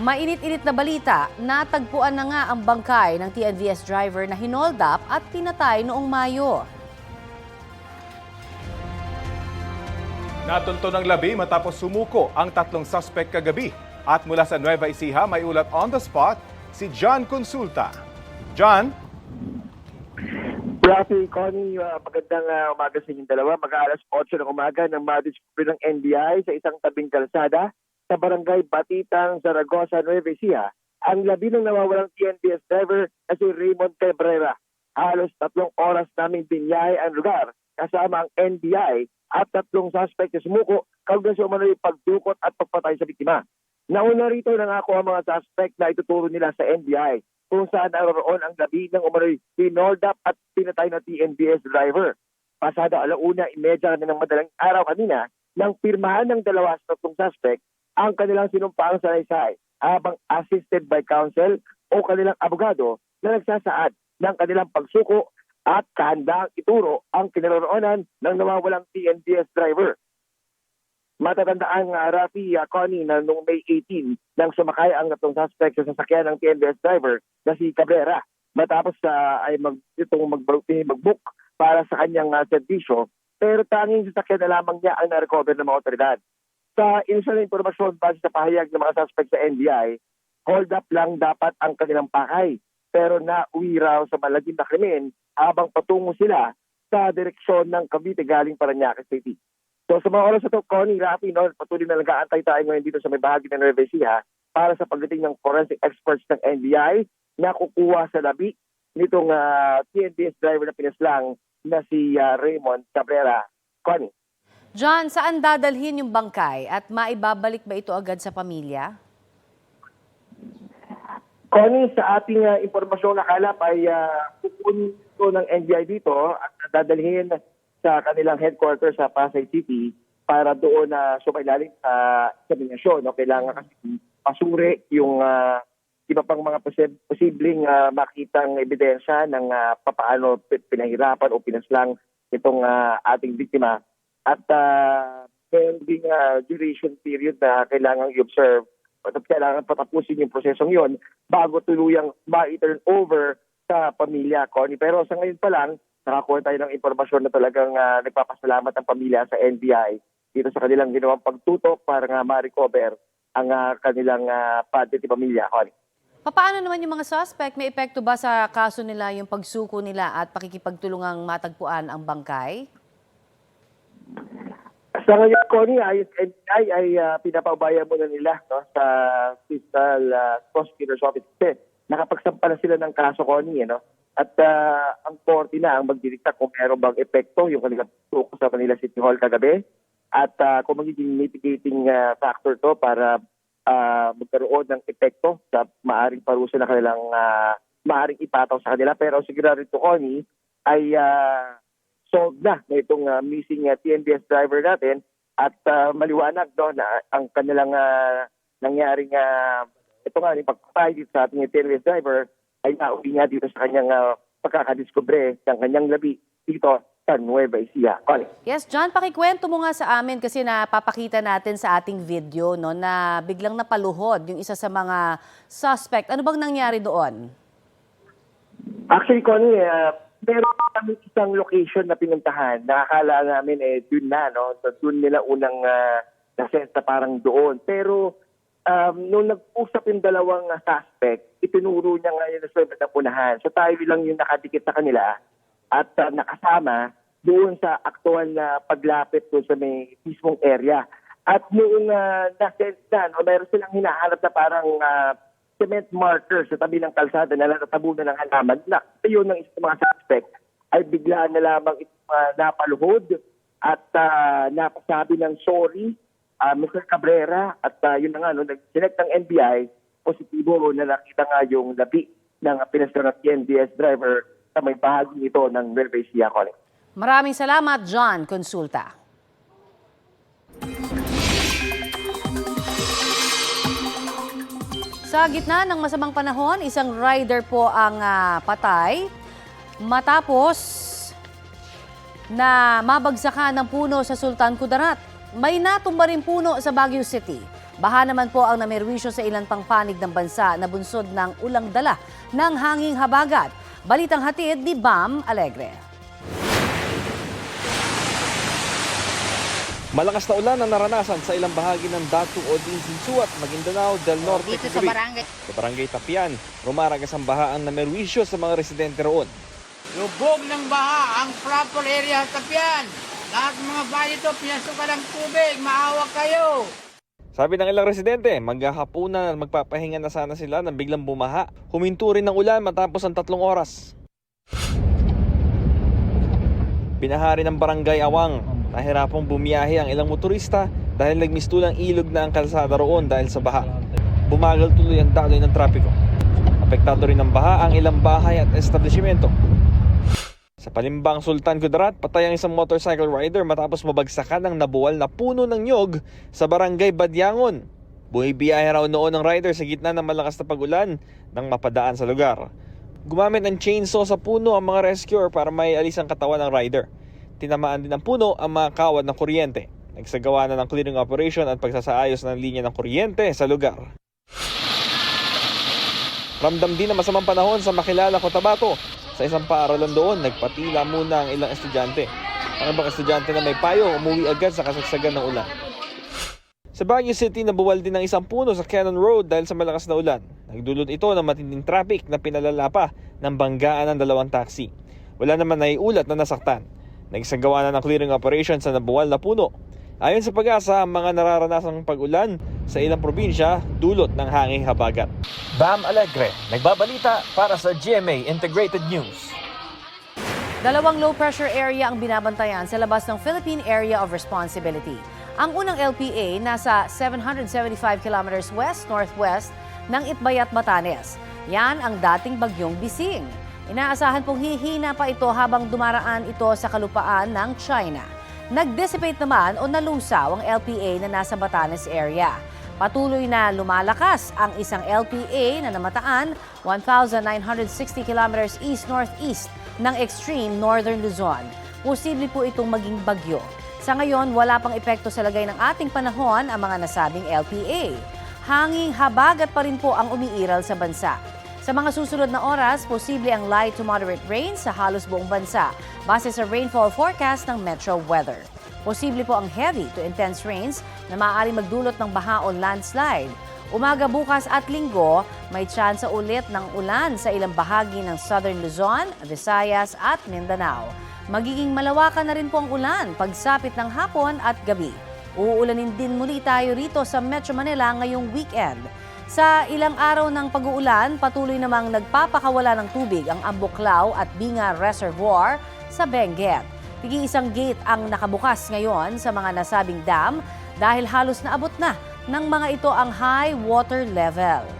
Mainit-init na balita, natagpuan na nga ang bangkay ng TNVS driver na hinold up at pinatay noong Mayo. Natunto ng labi matapos sumuko ang tatlong suspect kagabi. At mula sa Nueva Ecija, may ulat on the spot si John Consulta. John? Rafi, Connie, uh, magandang uh, umaga sa inyong dalawa. Mag-aalas 8 ng umaga nang madiscover ng NBI sa isang tabing kalsada sa barangay Batitang, Zaragoza, Nueva Ecija. Ang labi ng nawawalang TNBS driver na si Raymond Cabrera. Halos tatlong oras naming binyahe ang lugar kasama ang NBI at tatlong suspect na sumuko kaugnay sa umano'y pagdukot at pagpatay sa biktima. Nauna rito nangako ang mga suspect na ituturo nila sa NBI kung saan naroon ang labi ng umano'y hinold up at pinatay na TNBS driver. Pasado alauna, imedya na ng madalang araw kanina nang pirmahan ng dalawa sa tatlong suspect ang kanilang sinumpaang salaysay habang assisted by counsel o kanilang abogado na nagsasaad ng kanilang pagsuko at kahandang ituro ang kinaroroonan ng nawawalang TNBS driver. Matatandaan nga, Rafi uh, Connie, na noong May 18 nang sumakay ang tatlong suspect sa sasakyan ng TNBS driver na si Cabrera. Matapos sa ay mag, itong mag, mag-book para sa kanyang uh, serbisyo, pero tanging sasakyan na lamang niya ang na-recover ng mga otoridad. Sa initial na impormasyon base sa pahayag ng mga suspect sa NBI, hold up lang dapat ang kanilang pakay. Pero nauwi raw sa malagim na krimen habang patungo sila sa direksyon ng Cavite galing Paranaque City. So sa mga oras ito, Connie, Rafi, no, patuloy na nag-aantay tayo ngayon dito sa may bahagi ng Nueva Ecija para sa pagdating ng forensic experts ng NBI na kukuha sa labi nitong uh, TNBS driver na pinaslang na si ah, Raymond Cabrera. Connie. John, saan dadalhin yung bangkay at maibabalik ba ito agad sa pamilya? Connie, sa ating uh, impormasyon nakalap ay uh, ng NBI dito at dadalhin sa kanilang headquarters sa Pasay City para doon na uh, sumailalim sa examinasyon. No? Kailangan kasi pasuri yung uh, iba pang mga posi- posibleng uh, makitang ebidensya ng uh, papaano pi- pinahirapan o pinaslang itong uh, ating biktima. At uh, meron ding uh, duration period na kailangang i-observe at kailangan patapusin yung prosesong yon bago tuluyang ma-turn over sa pamilya, Connie. Pero sa ngayon pa lang, nakakuha tayo ng impormasyon na talagang ah, nagpapasalamat ang pamilya sa NBI dito sa kanilang ginawang pagtutok para nga ma-recover ang ah, kanilang uh, budget pamilya, Connie. Paano naman yung mga suspect? May epekto ba sa kaso nila yung pagsuko nila at pakikipagtulungang matagpuan ang bangkay? Sa ngayon, Connie, ay NBI ay uh, pinapaubaya muna nila no, sa Fiscal uh, Prosecutor's Office. Kasi nakapagsampa na sila ng kaso, Connie. Eh, no? At ah, ang korte na ang magdidikta kung meron bang epekto yung kanilang tuko sa Manila City Hall kagabi. At ah, kung magiging mitigating ah, factor to para ah, magkaroon ng epekto sa maaring parusa na kanilang ah, maaring ipataw sa kanila. Pero siguro rito, Connie, ay ah, solved na na itong ah, missing uh, TNBS driver natin at ah, maliwanag no, na ang kanilang ah, nangyaring uh, ito nga, yung pagpatay dito sa ating TNBS driver ay nauwi nga dito sa kanyang uh, pagkakadiskubre ng kanyang labi dito sa Nueva Ecija. Connie. Yes, John, pakikwento mo nga sa amin kasi napapakita natin sa ating video no, na biglang napaluhod yung isa sa mga suspect. Ano bang nangyari doon? Actually, Connie, uh, meron kami isang location na pinuntahan. Nakakala namin eh, dun na, no? So, dun nila unang uh, nasenta parang doon. Pero um, nung nag-usap yung dalawang uh, suspect, itinuro niya ngayon na sa na punahan. So tayo lang yung nakadikit sa kanila at uh, nakasama doon sa aktual na paglapit doon sa may mismong area. At noong uh, na-sense na, no, meron silang hinahanap na parang uh, cement marker sa tabi ng kalsada na natatabunan ng halaman na yun ng isang mga suspect ay biglaan na lamang uh, napaluhod at uh, napasabi ng sorry uh, Mr. Cabrera at uh, yun na nga, no, nag-select ng NBI, positibo na nakita nga yung labi ng pinasara ng NBS driver sa may bahagi ito ng Nueva Ecija, Colin. Maraming salamat, John Consulta. Sa gitna ng masamang panahon, isang rider po ang ah, patay matapos na mabagsakan ng puno sa Sultan Kudarat. May natumba rin puno sa Baguio City. Baha naman po ang namerwisyo sa ilang pang panig ng bansa na bunsod ng ulang dala ng hanging habagat. Balitang hatid ni Bam Alegre. Malakas na ulan ang naranasan sa ilang bahagi ng Datu o Dinsinsuat, Maguindanao del Norte Dito sa kagabi. barangay. Sa barangay Tapian, rumaragas ang baha ang namerwisyo sa mga residente roon. Lubog ng baha ang proper area sa Tapian. Lahat ng mga bahay dito, pinasukan ng tubig. Maawa kayo. Sabi ng ilang residente, maghahapunan at magpapahinga na sana sila nang biglang bumaha. Huminto rin ng ulan matapos ang tatlong oras. Binahari ng barangay Awang. Nahirapang bumiyahe ang ilang motorista dahil nagmistulang ilog na ang kalsada roon dahil sa baha. Bumagal tuloy ang daloy ng trapiko. Apektado rin ng baha ang ilang bahay at establishmento. Sa Palimbang Sultan Kudarat, patay ang isang motorcycle rider matapos mabagsakan ng nabuwal na puno ng nyog sa barangay Badyangon. Bumibiyahe raw noon ng rider sa gitna ng malakas na pagulan nang mapadaan sa lugar. Gumamit ng chainsaw sa puno ang mga rescuer para may alis ang katawan ng rider. Tinamaan din ng puno ang mga kawad ng kuryente. Nagsagawa na ng clearing operation at pagsasaayos ng linya ng kuryente sa lugar. Ramdam din ang masamang panahon sa Makilala, Cotabato. Sa isang paaralan doon, nagpatila muna ang ilang estudyante. Ang ibang estudyante na may payo, umuwi agad sa kasagsagan ng ulan. Sa Baguio City, nabuwal din ng isang puno sa Cannon Road dahil sa malakas na ulan. Nagdulot ito ng matinding traffic na pinalala pa ng banggaan ng dalawang taxi. Wala naman naiulat na nasaktan. Nagsagawa na ng clearing operation sa nabuwal na puno. Ayon sa pag-asa, ang mga nararanasang pag-ulan sa ilang probinsya dulot ng hanging habagat. Bam Alegre, nagbabalita para sa GMA Integrated News. Dalawang low pressure area ang binabantayan sa labas ng Philippine Area of Responsibility. Ang unang LPA nasa 775 kilometers west-northwest ng Itbayat, Batanes. Yan ang dating bagyong Bising. Inaasahan pong hihina pa ito habang dumaraan ito sa kalupaan ng China. Nag-dissipate naman o nalusaw ang LPA na nasa Batanes area. Patuloy na lumalakas ang isang LPA na namataan 1,960 kilometers east-northeast ng extreme northern Luzon. Posible po itong maging bagyo. Sa ngayon, wala pang epekto sa lagay ng ating panahon ang mga nasabing LPA. Hanging habagat pa rin po ang umiiral sa bansa. Sa mga susunod na oras, posible ang light to moderate rain sa halos buong bansa base sa rainfall forecast ng Metro Weather. Posible po ang heavy to intense rains na maaari magdulot ng baha o landslide. Umaga bukas at linggo, may tsansa ulit ng ulan sa ilang bahagi ng Southern Luzon, Visayas at Mindanao. Magiging malawakan na rin po ang ulan pagsapit ng hapon at gabi. Uulanin din muli tayo rito sa Metro Manila ngayong weekend. Sa ilang araw ng pag-uulan, patuloy namang nagpapakawala ng tubig ang Ambuklaw at Binga Reservoir sa Benguet. Tigi isang gate ang nakabukas ngayon sa mga nasabing dam dahil halos naabot na ng mga ito ang high water level.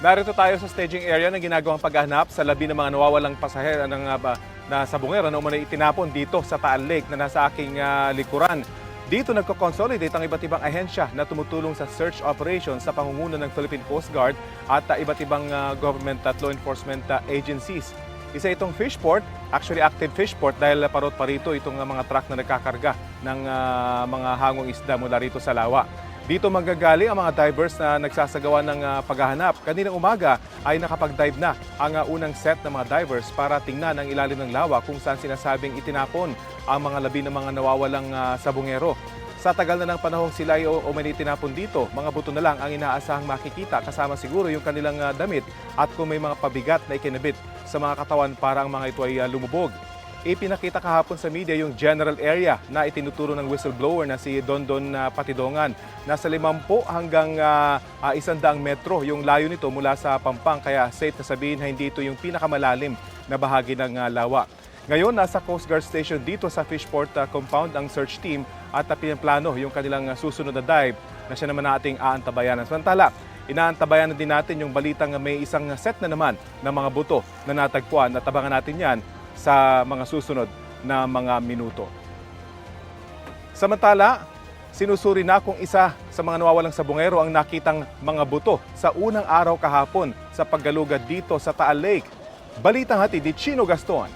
Narito tayo sa staging area ng ginagawang paghahanap sa labi ng mga nawawalang pasahero ng uh, na sabungero na umano'y itinapon dito sa Taal Lake na nasa aking ah, likuran. Dito nagko-consolidate ang iba't ibang ahensya na tumutulong sa search operation sa pangunguna ng Philippine Coast Guard at ah, iba't ibang ah, government at law enforcement ah, agencies. Isa itong fishport, actually active fishport dahil parot pa rito itong ah, mga truck na nagkakarga ng ah, mga hangong isda mula rito sa lawa. Dito manggagaling ang mga divers na nagsasagawa ng ah, paghahanap. Kaninang umaga ay nakapag-dive na ang ah, unang set ng mga divers para tingnan ang ilalim ng lawa kung saan sinasabing itinapon ang mga labi ng mga nawawalang ah, sabungero. Sa tagal na ng panahong sila ay o, o may tinapon dito, mga buto na lang ang inaasahang makikita kasama siguro yung kanilang ah, damit at kung may mga pabigat na ikinabit sa mga katawan para ang mga ito ay ah, lumubog. Ipinakita kahapon sa media yung general area na itinuturo ng whistleblower na si Dondon ah, Patidongan. Nasa 50 hanggang ah, ah, 100 metro yung layo nito mula sa Pampang kaya safe na sabihin na hindi ito yung pinakamalalim na bahagi ng ah, lawa. Ngayon, nasa Coast Guard Station dito sa Fishport ah, Compound ang search team at uh, pinplano yung kanilang ah, susunod na dive na siya naman ating aantabayanan. Samantala, inaantabayan na din natin yung balitang may isang set na naman ng mga buto na natagpuan at abangan natin yan sa mga susunod na mga minuto. Samantala, sinusuri na kung isa sa mga nawawalang sabungero ang nakitang mga buto sa unang araw kahapon sa paggalugad dito sa Taal Lake. Balitang hatid ni Chino Gaston.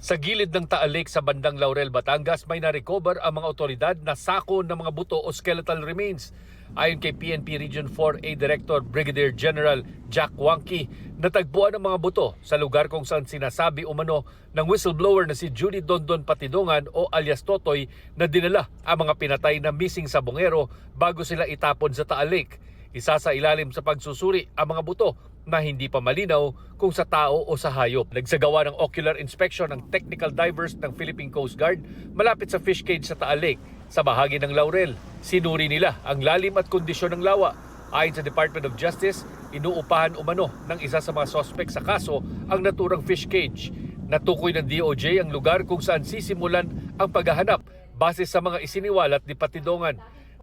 Sa gilid ng Taal Lake sa bandang Laurel, Batangas, may na-recover ang mga otoridad na sako ng mga buto o skeletal remains. Ayon kay PNP Region 4A Director Brigadier General Jack Wanky, natagpuan ang mga buto sa lugar kung saan sinasabi umano ng whistleblower na si Judy Dondon Patidongan o alias Totoy na dinala ang mga pinatay na missing sa bungero bago sila itapon sa Taal Lake. Isa sa ilalim sa pagsusuri ang mga buto na hindi pa malinaw kung sa tao o sa hayop. Nagsagawa ng ocular inspection ng technical divers ng Philippine Coast Guard malapit sa fish cage sa Taal Lake sa bahagi ng Laurel. Sinuri nila ang lalim at kondisyon ng lawa. Ayon sa Department of Justice, inuupahan umano ng isa sa mga sospek sa kaso ang naturang fish cage. Natukoy ng DOJ ang lugar kung saan sisimulan ang paghahanap base sa mga isiniwalat ni Patidongan.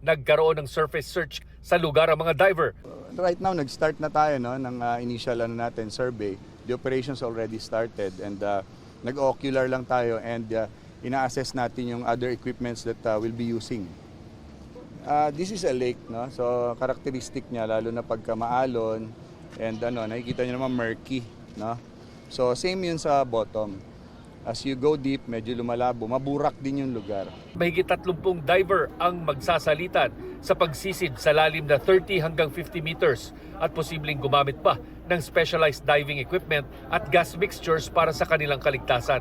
Nagkaroon ng surface search sa lugar ang mga diver Right now, nag-start na tayo no, ng uh, initial ano natin, survey. The operations already started and uh, nag-ocular lang tayo and uh, ina-assess natin yung other equipments that uh, we'll be using. Uh, this is a lake, no? so characteristic niya, lalo na pagka maalon and ano, nakikita niyo naman murky. No? So same yun sa bottom. As you go deep, medyo lumalabo, maburak din yung lugar. Mahigit 30 diver ang magsasalitan sa pagsisid sa lalim na 30 hanggang 50 meters at posibleng gumamit pa ng specialized diving equipment at gas mixtures para sa kanilang kaligtasan.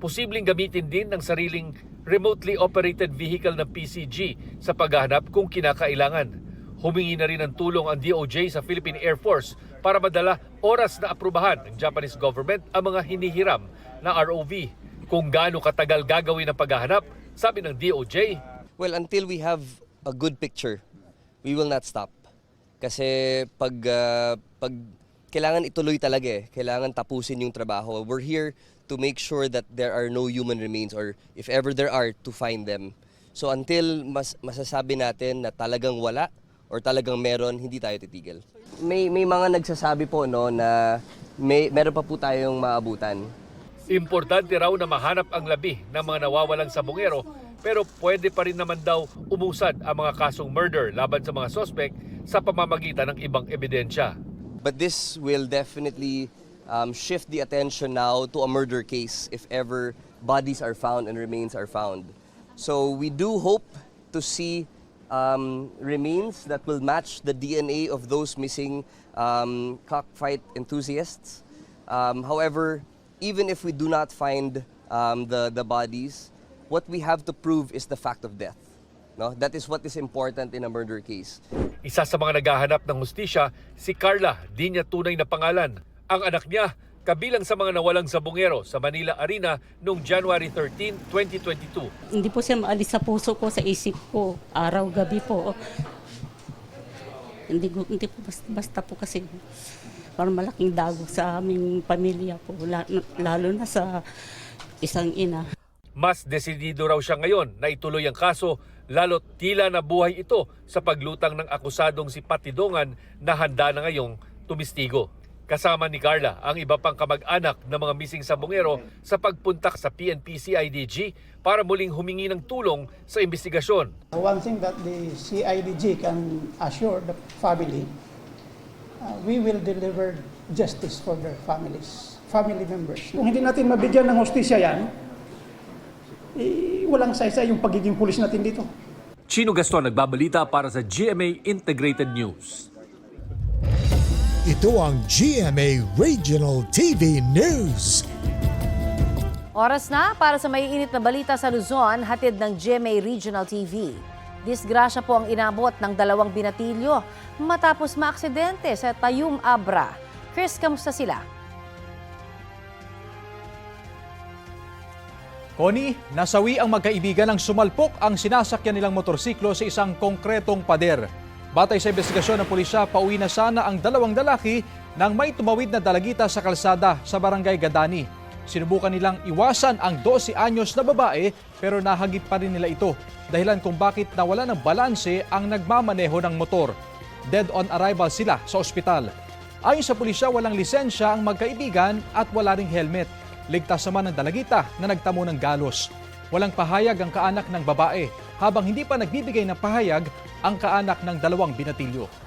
Posibleng gamitin din ng sariling remotely operated vehicle ng PCG sa paghahanap kung kinakailangan. Humingi na rin ng tulong ang DOJ sa Philippine Air Force para madala oras na aprubahan ng Japanese government ang mga hinihiram na ROV. Kung gaano katagal gagawin ang paghahanap, sabi ng DOJ, Well, until we have a good picture, we will not stop. Kasi pag, ah, pag kailangan ituloy talaga eh. Kailangan tapusin yung trabaho. We're here to make sure that there are no human remains or if ever there are, to find them. So until mas, masasabi natin na talagang wala or talagang meron, hindi tayo titigil. May, may mga nagsasabi po no, na may, meron pa po tayong maabutan. Importante raw na mahanap ang labi ng mga nawawalang sabungero pero pwede pa rin naman daw umusad ang mga kasong murder laban sa mga sospek sa pamamagitan ng ibang ebidensya. But this will definitely um, shift the attention now to a murder case if ever bodies are found and remains are found. So we do hope to see um, remains that will match the DNA of those missing um, cockfight enthusiasts. Um, however, even if we do not find um, the, the bodies, what we have to prove is the fact of death. No? That is what is important in a murder case. Isa sa mga naghahanap ng hustisya, si Carla, di niya tunay na pangalan. Ang anak niya, kabilang sa mga nawalang sabungero sa Manila Arena noong January 13, 2022. Hindi po siya maalis sa puso ko, sa isip ko, araw-gabi po. Hindi, hindi po basta, basta po kasi parang malaking dago sa aming pamilya po, la- lalo na sa isang ina. Mas desidido raw siya ngayon na ituloy ang kaso lalo't tila na buhay ito sa paglutang ng akusadong si Patidongan na handa na ngayong tumistigo. Kasama ni Carla ang iba pang kamag-anak ng mga missing sabungero sa pagpuntak sa PNP CIDG para muling humingi ng tulong sa investigasyon. One thing that the CIDG can assure the family, uh, we will deliver justice for their families, family members. Kung hindi natin mabigyan ng hostisya yan, eh, walang saysay yung pagiging pulis natin dito. Chino Gaston nagbabalita para sa GMA Integrated News. Ito ang GMA Regional TV News. Oras na para sa may init na balita sa Luzon, hatid ng GMA Regional TV. Disgrasya po ang inabot ng dalawang binatilyo matapos maaksidente sa Tayum Abra. Chris, kamusta sila? Connie, nasawi ang magkaibigan ng sumalpok ang sinasakyan nilang motorsiklo sa isang konkretong pader. Batay sa investigasyon ng pulisya, pauwi na sana ang dalawang lalaki nang may tumawid na dalagita sa kalsada sa barangay Gadani. Sinubukan nilang iwasan ang 12 anyos na babae pero nahagip pa rin nila ito dahilan kung bakit nawala ng balanse ang nagmamaneho ng motor. Dead on arrival sila sa ospital. Ayon sa pulisya, walang lisensya ang magkaibigan at wala ring helmet. Ligtas naman ang dalagita na nagtamo ng galos. Walang pahayag ang kaanak ng babae habang hindi pa nagbibigay ng pahayag ang kaanak ng dalawang binatilyo.